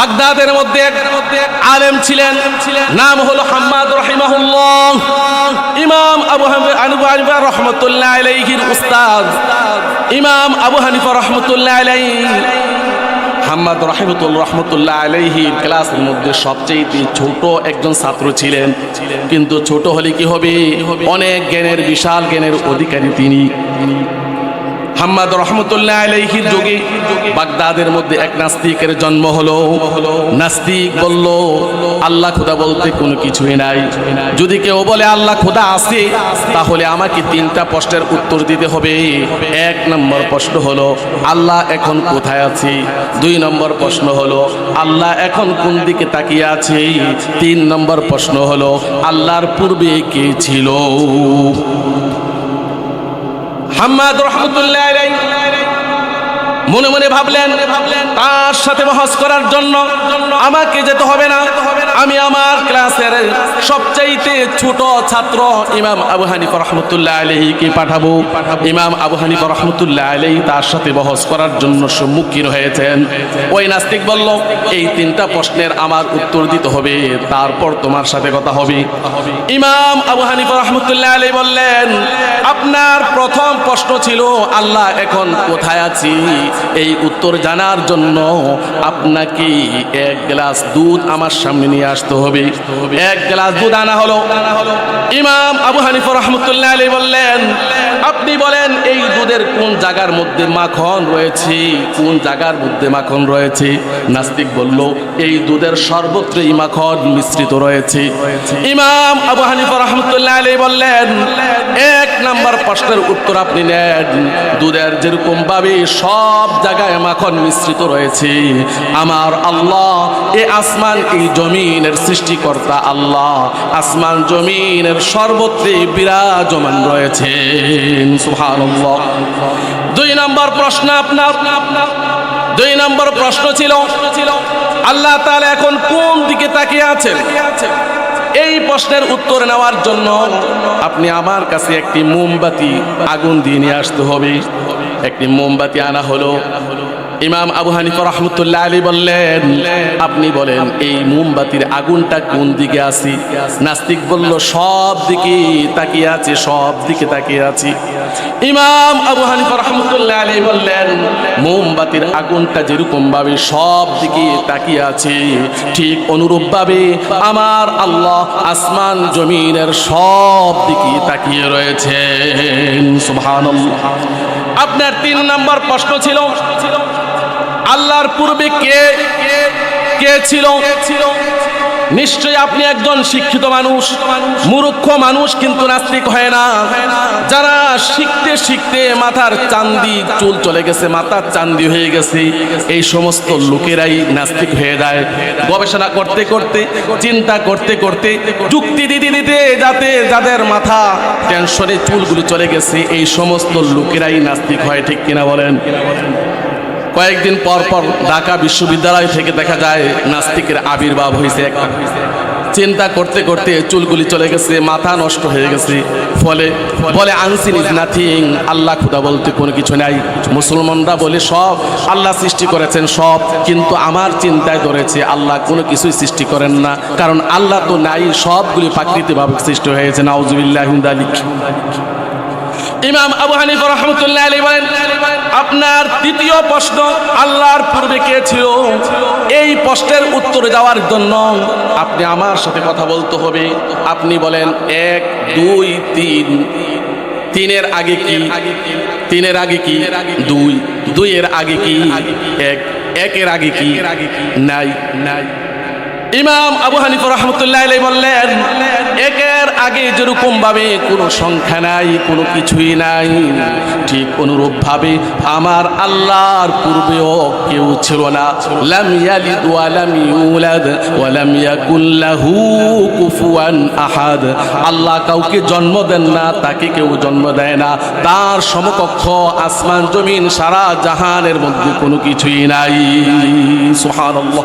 বাগদাদের মধ্যে আলেম ছিলেন, নাম হলো হাম্মাদ রহিমাহুল্লাহ। ইমাম আবু হানিফা হানিফা রহমতুল্লাহ আলাইহির উস্তাদ। ইমাম আবু হানিফা রহমতুল্লাহ আলাইহি। হাম্মাদ রহিমতুল রহমতুল্লাহ আলাইহি ক্লাসের মধ্যে সবচেয়ে ছোট একজন ছাত্র ছিলেন। কিন্তু ছোট হলে কি হবে? অনেক জ্ঞানের, বিশাল জ্ঞানের অধিকারী তিনি। হাম্মাদ রহমতুল্লাহ আলাইহির যুগে বাগদাদের মধ্যে এক নাস্তিকের জন্ম হলো। নাস্তিক বলল, আল্লাহ খোদা বলতে কোনো কিছুই নাই। যদি কেউ বলে, আল্লাহ খোদা আছে তাহলে আমাকে তিনটা প্রশ্নের উত্তর দিতে হবে। এক নম্বর প্রশ্ন হলো, আল্লাহ এখন কোথায় আছে? দুই নম্বর প্রশ্ন হলো, আল্লাহ এখন কোন দিকে তাকিয়ে আছে? তিন নম্বর প্রশ্ন হলো, আল্লাহর পূর্বে কে ছিল? হাম্মাদ রহমতুল্লাহ মনে মনে ভাবলেন, তার সাথে বহস করার জন্য আমাকে যেতে হবে না। আমি আমার ক্লাসের সবচাইতে ছোট ছাত্র ইমাম আবু হানিফা রহমতুল্লাহ আলহীকে পাঠাবো? ইমাম আবু হানিফা রহমতুল্লাহ আলহী তার সাথে বহস করার জন্য সম্মুখীন হয়েছেন। ওই নাস্তিক বলল, এই তিনটা প্রশ্নের আমার উত্তর দিতে হবে, তারপর তোমার সাথে কথা হবে। ইমাম আবু হানিফা রহমতুল্লাহ আলী বললেন, আপনার প্রথম প্রশ্ন ছিল, আল্লাহ এখন কোথায় আছি? এই উত্তর জানার জন্য আপনাকে এক গ্লাস দুধ আমার সামনে নিয়ে আসতে হবে। এক গ্লাস দুধ আনা হলো। ইমাম আবু হানিফ রহমতুল্লাহ আলী বললেন আপনি বলেন এই দুধের কোন জায়গার মধ্যে মাখন রয়েছে? কোন জায়গার মধ্যে মাখন রয়েছে? নাস্তিক বলল এই দুধের সর্বত্রই মাখন মিশ্রিত রয়েছে। ইমাম আবু হানিফ রহমতুল্লাহ আলী বললেন এক নাম্বার প্রশ্নের উত্তর আপনি নেন। দুধের যেরকম ভাবে সব জায়গায় মাখন মিশ্রিত রয়েছে। আমার আল্লাহ, এ আসমান, এই জমিনের সৃষ্টিকর্তা আল্লাহ। আসমান জমিনের সর্বত্রে বিরাজমান রয়েছে দুই নম্বর প্রশ্ন আপনার। দুই নম্বর প্রশ্ন ছিল আল্লাহ তাহলে এখন কোন দিকে তাকিয়ে আছেন? এই প্রশ্নের উত্তর নেওয়ার জন্য আপনি আমার কাছে একটি মোমবাতি আগুন দিয়ে নিয়ে আসতে হবে। একটি মোমবাতি আনা হলো। ইমাম আবু হানিফা রহমতুল্লাহ আলী বললেন, আপনি বলেন, এই মোমবাতির আগুনটা কোন দিকে আছে? নাস্তিক বলল, সব দিকে তাকিয়ে আছে, সব দিকে তাকিয়ে আছি। ইমাম আবু হানিফা রহমতুল্লাহ আলী বললেন, মোমবাতির আগুনটা যেরকম ভাবে সব দিকে তাকিয়ে আছে, ঠিক অনুরূপ ভাবে আমার আল্লাহ আসমান জমিনের সব দিকে তাকিয়ে রয়েছে আপনার তিন নম্বর প্রশ্ন ছিল আল্লাহর পূর্বে কে কে ছিল? নিশ্চয়ই আপনি একজন শিক্ষিত মানুষ, মূর্খ মানুষ, কিন্তু নাস্তিক হয় না। যারা শিখতে শিখতে মাথার চান্দি, চুল চলে গেছে, মাথার চান্দি হয়ে গেছে, এই সমস্ত লোকেরাই নাস্তিক হয়ে যায়। গবেষণা করতে করতে, চিন্তা করতে করতে, যুক্তি দিতে দিতে যাতে যাদের মাথা টেনশনে চুলগুলো চলে গেছে, এই সমস্ত লোকেরাই নাস্তিক হয়, ঠিক কিনা বলেন? কয়েকদিন পর পর ঢাকা বিশ্ববিদ্যালয় থেকে দেখা যায় নাস্তিকের আবির্ভাব হয়েছে। একটা চিন্তা করতে করতে চুলগুলি চলে গেছে, মাথা নষ্ট হয়ে গেছে। ফলে বলে, আনসিন ইজ নাথিং, আল্লাহ খুদা বলতে কোনো কিছু নাই। মুসলমানরা বলে, সব আল্লাহ সৃষ্টি করেছেন, সব। কিন্তু আমার চিন্তায় ধরেছে, আল্লাহ কোনো কিছুই সৃষ্টি করেন না। কারণ আল্লাহ তো নাই, সবগুলি প্রাকৃতিকভাবে সৃষ্টি হয়েছে। নাউজুবিল্লাহ আলিক ইমাম আবু হানিফা রহমতুল্লাহ আলী বলেন, আপনার তৃতীয় প্রশ্ন আল্লাহর পূর্বে কে ছিল? এই প্রশ্নের উত্তর দেওয়ার জন্য আপনি আমার সাথে কথা বলতে হবে। আপনি বলেন, এক, দুই, তিন। তিনের আগে কি? তিনের আগে কি? দুই। দুইয়ের আগে কি? এক। একের আগে কি? নাই। নাই ইমাম আবু হানিফা রহমতুল্লাহ আলাই বললেন আগে যেরকম ভাবে কোনো সংখ্যা নাই, কোনো কিছুই নাই। ঠিক অনুরূপ ভাবে আমার আল্লাহর পূর্বেও কেউ ছিল না। লাম ইয়ালিদ ওয়া লাম ইউলাদ ওয়া লাম ইয়াকুল লাহু কুফুয়ান আহাদ। আল্লাহ কাউকে জন্ম দেন না, তাকে কেউ জন্ম দেয় না। তার সমকক্ষ আসমান, জমিন, সারা জাহানের মধ্যে কোনো কিছুই নাই। সুবহানাল্লাহ।